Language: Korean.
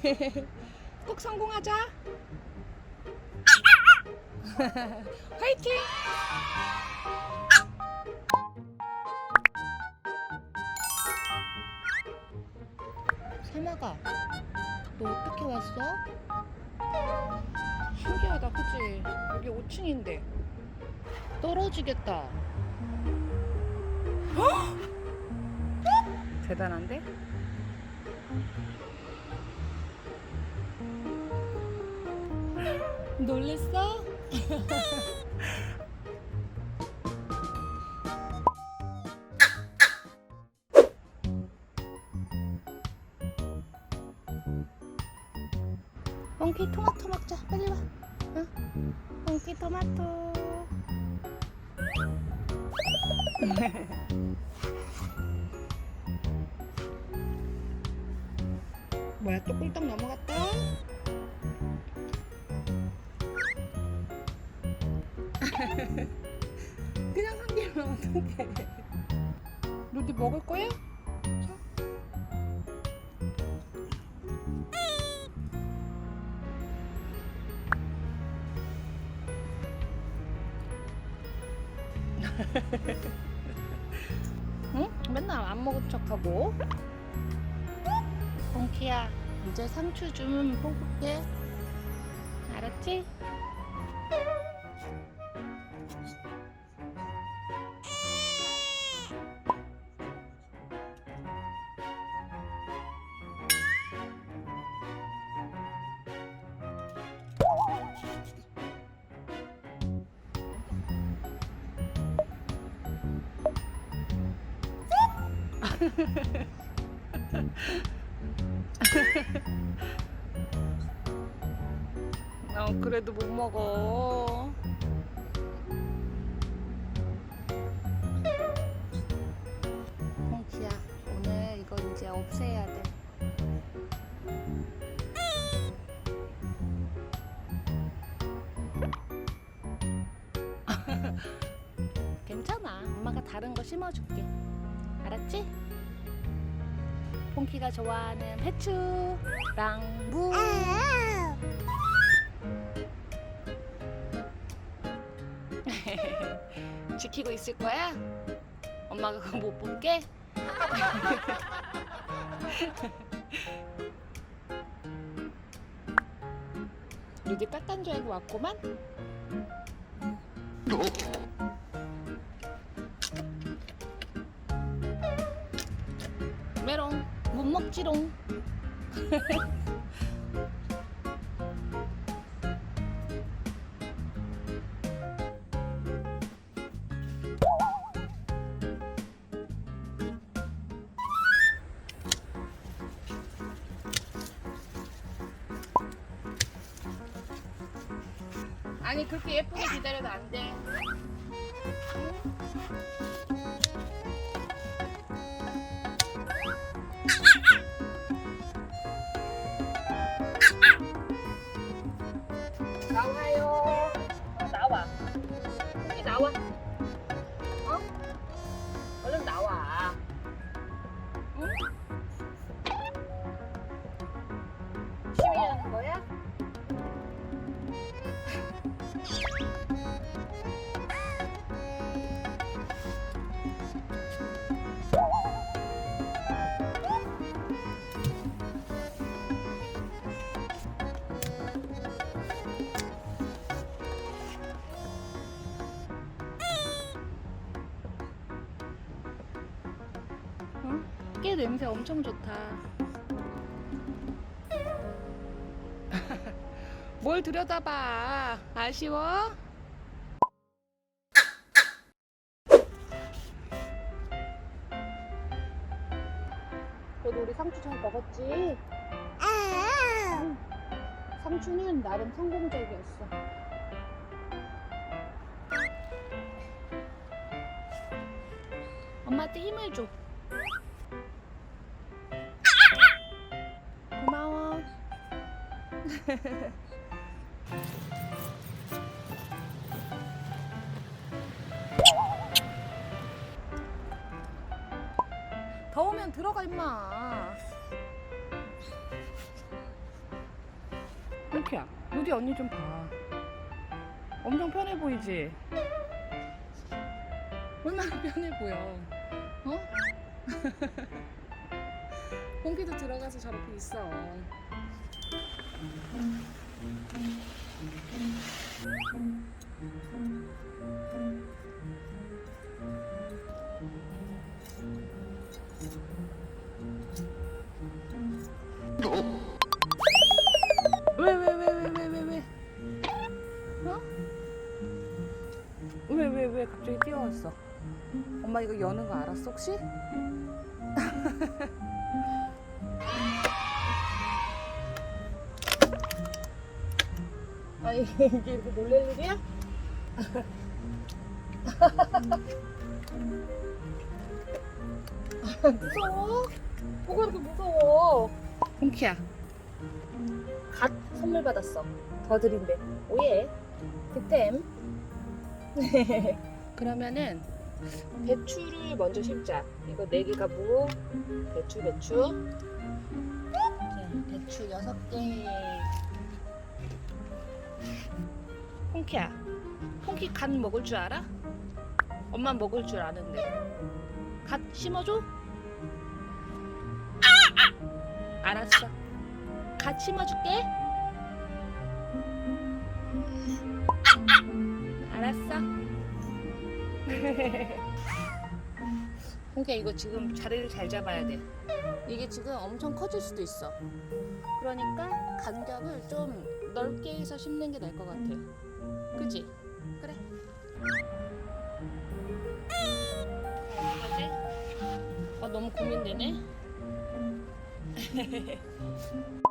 꼭 성공하자. 화이팅! 사마가, 너 어떻게 왔어? 신기하다, 그치? 여기 5층인데. 떨어지겠다. 대단한데? 놀랬어? 몽키 토마토 먹자 빨리 와 응? 몽키 토마토 뭐야 또 꿀떡 넘어갔다 그냥 한 개만 어떡해 루디 먹을 거야? 자. 응? 맨날 안 먹은 척하고 몽키야 이제 상추 좀 뽑을게 알았지? 어, 그래도 못 먹어. 몽키야, 오늘 이거 이제 없애야 돼. 괜찮아. 엄마가 다른 거 심어줄게. 알았지? 퐁키가 좋아하는 배추랑 무. 지키고 있을 거야? 엄마가 그거 못 볼게? 루디 깎은 줄 알고 왔구만? 못 먹지롱 아니 그렇게 예쁘게 기다려도 안 돼. 나와요. 어, 나와. 여기 나와. 어? 얼른 나와. 냄새 엄청 좋다. 뭘 들여다봐. 아쉬워? 그래도 우리 상추 잘 먹었지? 응. 상추는 나름 성공적이었어. 엄마한테 힘을 줘. 더우면 들어가 임마. 홍키야, 루디 언니 좀 봐. 엄청 편해 보이지? 얼마나 편해 보여. 어? 홍키도 들어가서 저렇게 있어. 왜 왜 왜 왜 왜 왜 왜? 어? 갑자기 뛰어왔어? 엄마 이거 여는 거 알았어 혹시? 아니 이게 이렇게 놀랄 일이야? 무서워? 뭐가 이렇게 무서워? 홍키야 갓 선물 받았어. 더 드린대. 오예. 득템. 그러면은 배추를 먼저 심자. 이거 네 개가 무. 배추 배추. 자, 배추 여섯 개. 홍키야. 홍키 갓 먹을 줄 알아? 엄마 먹을 줄 아는데. 갓 심어줘? 아! 아! 알았어. 갓 심어줄게. 알았어. 홍기야 이거 지금 자리를 잘 잡아야 돼. 이게 지금 엄청 커질 수도 있어. 그러니까 간격을 좀 넓게 해서 심는 게 나을 것 같아. 그지? 그래. 어떡하지? 아 너무 고민되네.